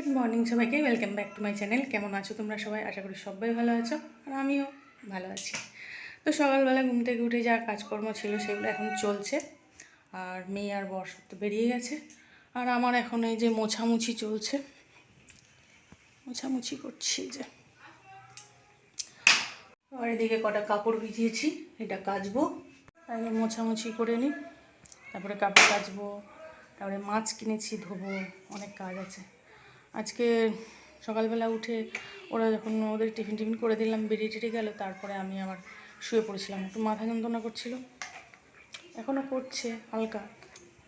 Good morning সবাইকে welcome back to my channel কেমন আছো তোমরা সবাই? আশা করি সবাই ভালো আছো, আর আমিও ভালো আছি। তো সকালবেলা ঘুম থেকে উঠে যা কাজকর্ম ছিল সেগুলো এখন চলছে, আর মেয়ে আর বর্ষ তো বেরিয়ে গেছে। আর আমার এখন এই যে মোছামুছি চলছে। মোছামুছি করছি যে। আর এদিকে কটা কাপড় ভিজিয়েছি, এটা কাচবো। আগে মোছামুছি করে নিই। তারপরে কাপড় কাচবো, তারপরে মাছ কিনেছি ধোবো, অনেক কাজ আছে। আজকে সকালবেলা উঠে ওরা যখন ওদের টিফিন টিফিন করে দিলাম, বেরিয়ে টেরিয়ে গেলো, তারপরে আমি আবার শুয়ে পড়েছিলাম। একটু মাথা যন্ত্রণা করছিল। এখনও করছে, হালকা।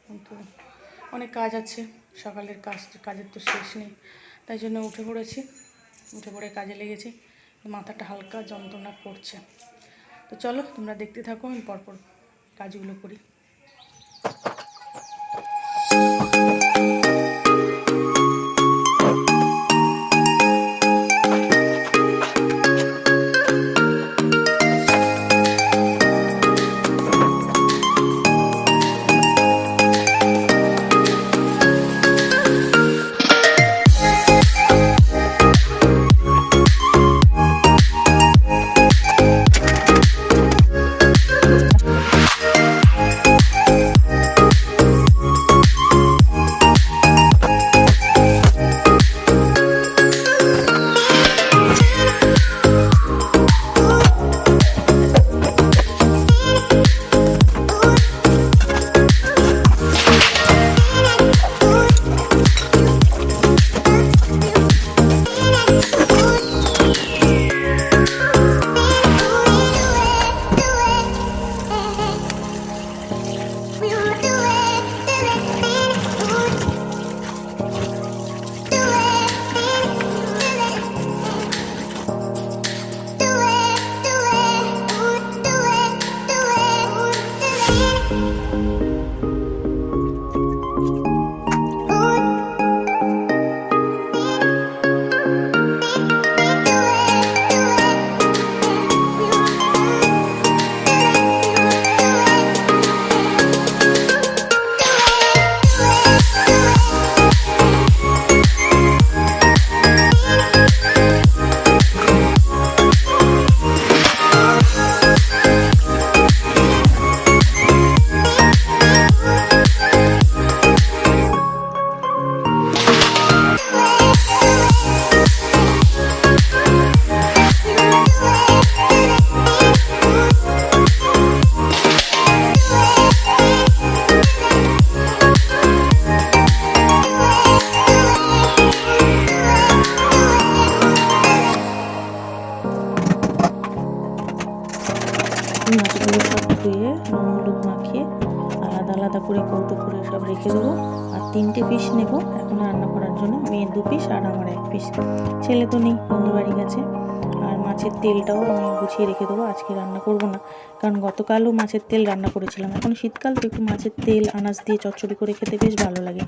কিন্তু অনেক কাজ আছে, সকালের কাজ, কাজের তো শেষ নেই। তাই জন্য উঠে পড়েছি। উঠে পড়ে কাজে লেগেছি। মাথাটা হালকা যন্ত্রণা করছে। তো চলো, তোমরা দেখতে থাকো, আমি পরপর কাজগুলো করি। মাছগুলো সব ধুয়ে নুন হলুদ মাখিয়ে আলাদা আলাদা করে কৌটো করে সব রেখে দেবো। আর তিনটে পিস নেব। এখন রান্না করার জন্য মেয়ের দু পিস আর আমার এক পিস ছেলে তো নেই বন্ধুর বাড়ি গেছে। আর মাছের তেলটাও আমি গুছিয়ে রেখে দেবো। আজকে রান্না করব না। কারণ গতকালও মাছের তেল রান্না করেছিলাম। এখন শীতকাল তো একটু মাছের তেল, আনাজ দিয়ে চচ্চড়ি করে খেতে বেশ ভালো লাগে।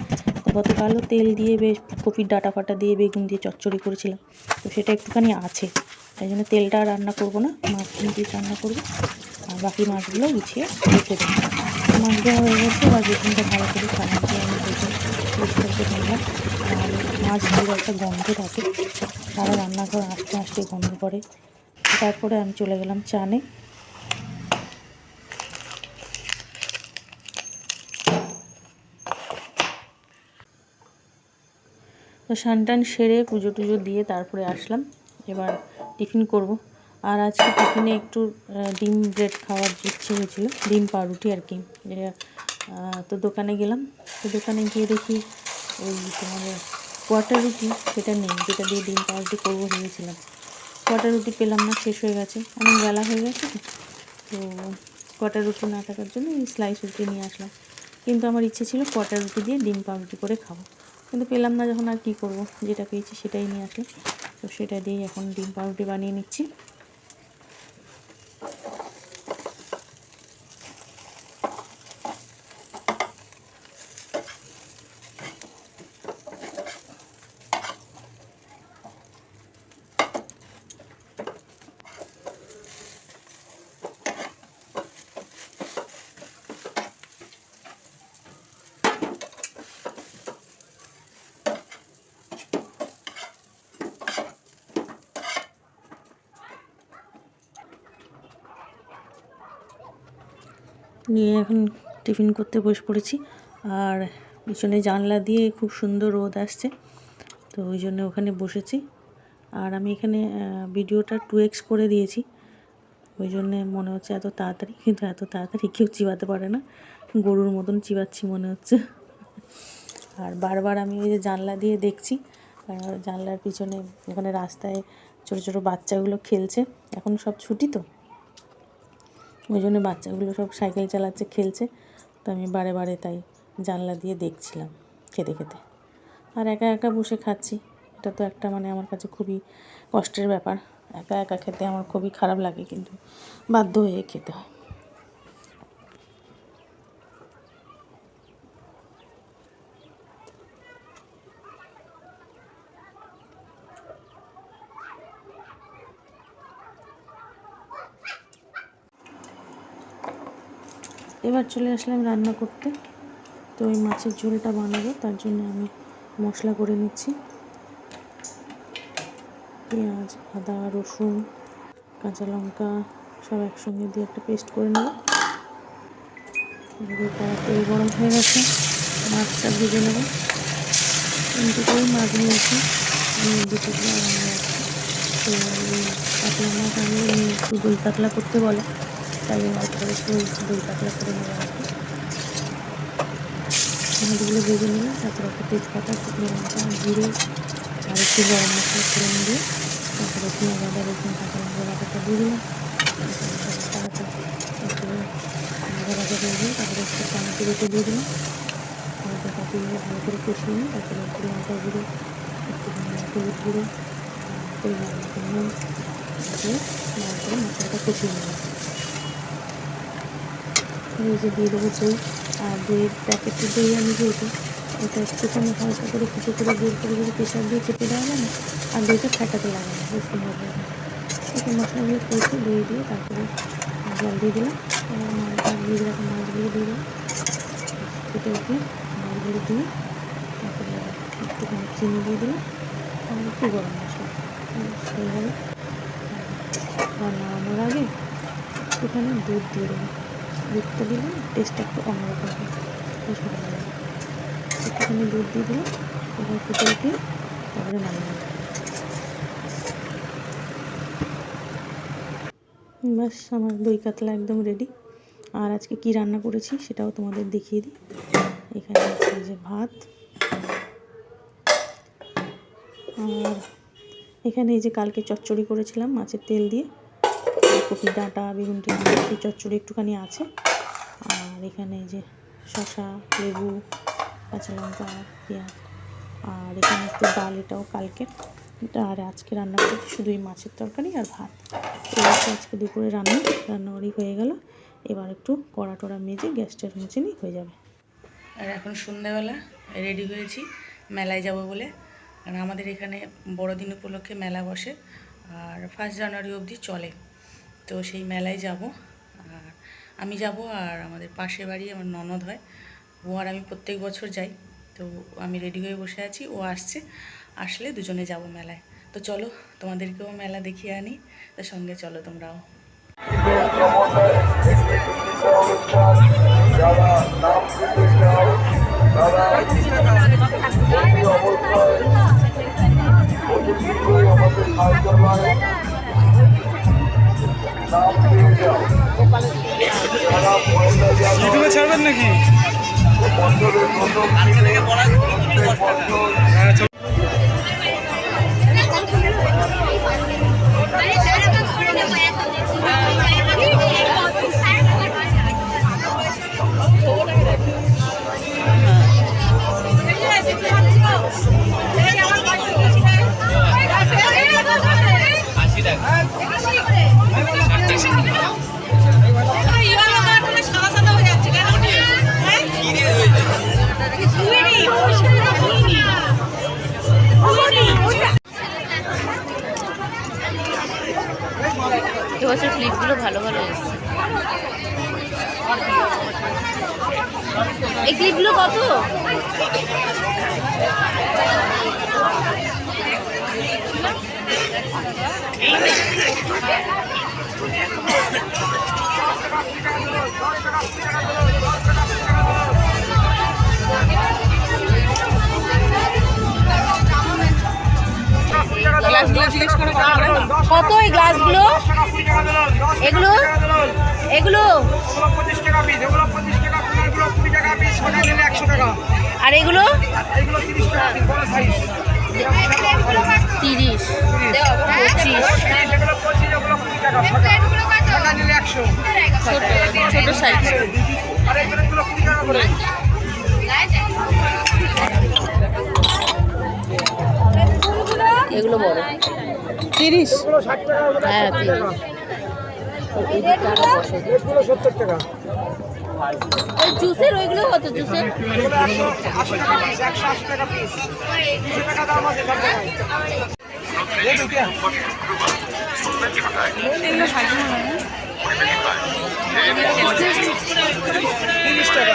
তো গতকালও তেল দিয়ে বেশ কপির ডাটা ফাটা দিয়ে বেগুন দিয়ে চচ্চড়ি করেছিলাম। তো সেটা একটুখানি আছে। তাই জন্য তেলটা রান্না করব না। মাছ দিয়ে রান্না করব। আর বাকি মাছগুলো গুছিয়ে রেখে দেবো। মাছ দেওয়া হয়ে গেছে, এবার বেগুনটা ভালো করে সাবান দিয়ে আমি করে মাছ দিয়ে একটা গন্ধ থাকে সারা রান্নাঘর আস্তে আস্তে গন্ধ করে। তারপরে আমি চলে গেলাম চানে। তো সানটান সেরে পুজো টুজো দিয়ে তারপরে আসলাম। এবার টিফিন করব। আর আজকে টিফিনে একটু ডিম ব্রেড খাওয়ার ইচ্ছে হয়েছিল, ডিম পাউরুটি আর কি। তো দোকানে গেলাম, তো দোকানে গিয়ে দেখি ওই তোমার কোয়াটার রুটি সেটা নেই, যেটা দিয়ে ডিম পাউরুটি করব ভেবেছিলাম। কোয়াটার রুটি পেলাম না, শেষ হয়ে গেছে, অনেক বেলা হয়ে গেছে, তো তো কোয়াটার রুটি না থাকার জন্য এই স্লাইস রুটি নিয়ে আসলাম। কিন্তু আমার ইচ্ছে ছিল কোয়াটার রুটি দিয়ে ডিম পাউরুটি করে খাব। কিন্তু পেলাম না যখন আর কী করব, যেটা পেয়েছি সেটাই নিয়ে আসলাম, তো সেটা দিয়েই এখন ডিম পাউরুটি বানিয়ে নিচ্ছি। নিয়ে এখন টিফিন করতে বসে পড়েছি। আর পিছনে জানলা দিয়ে খুব সুন্দর রোদ আসছে, তো ওই জন্য ওখানে বসেছি। আর আমি এখানে ভিডিওটা টু এক্স করে দিয়েছি। ওই জন্যে মনে হচ্ছে এত তাড়াতাড়ি, কিন্তু এত তাড়াতাড়ি কেউ চিবাতে পারে না। গরুর মতন চিবাচ্ছি মনে হচ্ছে। আর বারবার আমি ওই যে জানলা দিয়ে দেখছি জানলার পিছনে ওখানে রাস্তায় ছোটো ছোটো বাচ্চাগুলো খেলছে। এখন সব ছুটি তো। ওই জন্য বাচ্চাগুলো সব সাইকেল চালাচ্ছে, খেলছে। তো আমি বারে বারে তাই জানলা দিয়ে দেখছিলাম খেতে খেতে। আর একা একা বসে খাচ্ছি, এটা তো একটা মানে আমার কাছে খুবই কষ্টের ব্যাপার। একা একা খেতে আমার খুবই খারাপ লাগে, কিন্তু বাধ্য হয়ে খেতে হয়। এবার চলে আসলাম রান্না করতে। তো ওই মাছের ঝোলটা বানাবো, তার জন্য আমি মশলা করে নিচ্ছি। পেঁয়াজ, আদা, রসুন, কাঁচা লঙ্কা সব একসঙ্গে দিয়ে একটা পেস্ট করে নেব। তেল গরম হয়ে গেছে, মাছটা ভেজে নেব। তিনটে করে মাছ নিয়েছি দুটো তো এই মাছ একটু দই কাতলা করতে বলে। তাই আমি অল্প করে একটু দই কাতলা করে নেব আর কি মাছগুলো ভেজে নিলে তারপরে একটা তেজপাতা শুকনো লঙ্কা জিরে আর একটু গরম মশলা করে নিয়ে তারপরে পেঁয়াজ আদা রসুন কাঁচা লঙ্কা বাটাটা দিয়ে দিলাম তারপরে একটু ভাজা ভাজা করে দিয়ে তারপরে একটু টমেটো রেখে দিয়ে দিলাম টমেটোটা দিয়ে ভালো করে কষিয়ে নিই তারপরে একটু লঙ্কা গুঁড়ো একটু হলুদ গুঁড়ো পরিমাণ মতো নুন দিয়ে ভালো করে মশলাটা কষিয়ে নিলাম এই দিয়ে দেবো দই আর দইয়ের প্যাকেটের দই আমি যেহেতু ওটা একটুখানি হালকা করে কিছু করে বের করে যদি প্রেশার দিয়ে চেপে দেওয়া না, আর দইটা ফেটাতে লাগে না, বেশ সুন্দর লাগে। একটু মশলাগুলো কষে দই দিয়ে তারপরে জল দিয়ে দিলাম, এবার মাছ দিয়ে দিলাম, মাছগুলো দিয়ে দিলাম। ফুটে উঠে মাছগুলো দিয়ে তারপরে একটুখানি চিনি দিয়ে দিলাম, আর একটু গরম মশলা। সেইভাবে আর নামানোর আগে একটুখানি দুধ দিয়ে দেবো দুধটা দিলে টেস্টটা একটু অন্যরকম হয় লাগে একটুখানি দুধ দিয়ে দিলাম, এবার ফুটে তারপরে নামিয়ে ব্যাস আমার দই কাতলা একদম রেডি আর আজকে কি রান্না করেছি সেটাও তোমাদের দেখিয়ে দিই। এখানে আছে যে ভাত। আর এখানে এই যে কালকে চচ্চড়ি করেছিলাম মাছের তেল দিয়ে। কপি ডাঁটা, বেগুন টেগুন চচ্চড়ি একটুখানি আছে। আর এখানে যে শসা, লেবু, কাঁচা লঙ্কা, পেঁয়াজ, আর এখানে একটু ডাল এটাও কালকে। আর আজকে রান্না করছি শুধু এই মাছের তরকারি আর ভাত। এই আজকে দুপুরে রান্না, রান্নাবাড়ি হয়ে গেল। এবার একটু কড়া টড়া মেজে গ্যাসটা মুছে নিয়ে হয়ে যাবে। আর এখন সন্ধ্যাবেলা রেডি হয়েছি, মেলায় যাব বলে। আর আমাদের এখানে বড়দিন উপলক্ষে মেলা বসে। আর ফার্স্ট জানুয়ারি অবধি চলে। তো সেই মেলায় যাব। আর আমি যাব আর আমাদের পাশে বাড়ি আমার ননদ হয়। ও আর আমি প্রত্যেক বছর যাই। তো আমি রেডি হয়ে বসে আছি। ও আসছে। আসলে দুজনে যাব মেলায়। তো চলো, তোমাদেরকেও মেলা দেখিয়ে আনি। তার সঙ্গে চলো তোমরাও। গ্লাসগুলো কত এই গ্লাসগুলো এগুলো? এগুলো? আর এগুলো এগুলো? তিরিশ পঁচিশ। ছটা সাইজ। এগুলো বড়। তিরিশ? হ্যাঁ তিরিশ। সত্তর টাকা। ওই জুসের ওইগুলো কত জুসের টাকা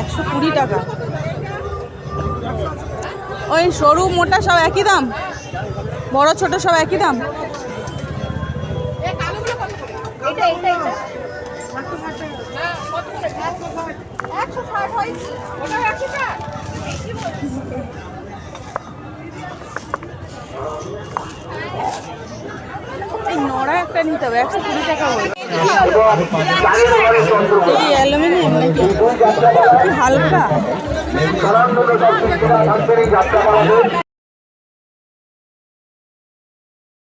একশো কুড়ি টাকা। ওই সরু মোটা সব একই দাম? বড় ছোট সব একই দাম? এই নড়া একটা নিতে হবে, একশো কুড়ি টাকা বলে হালকা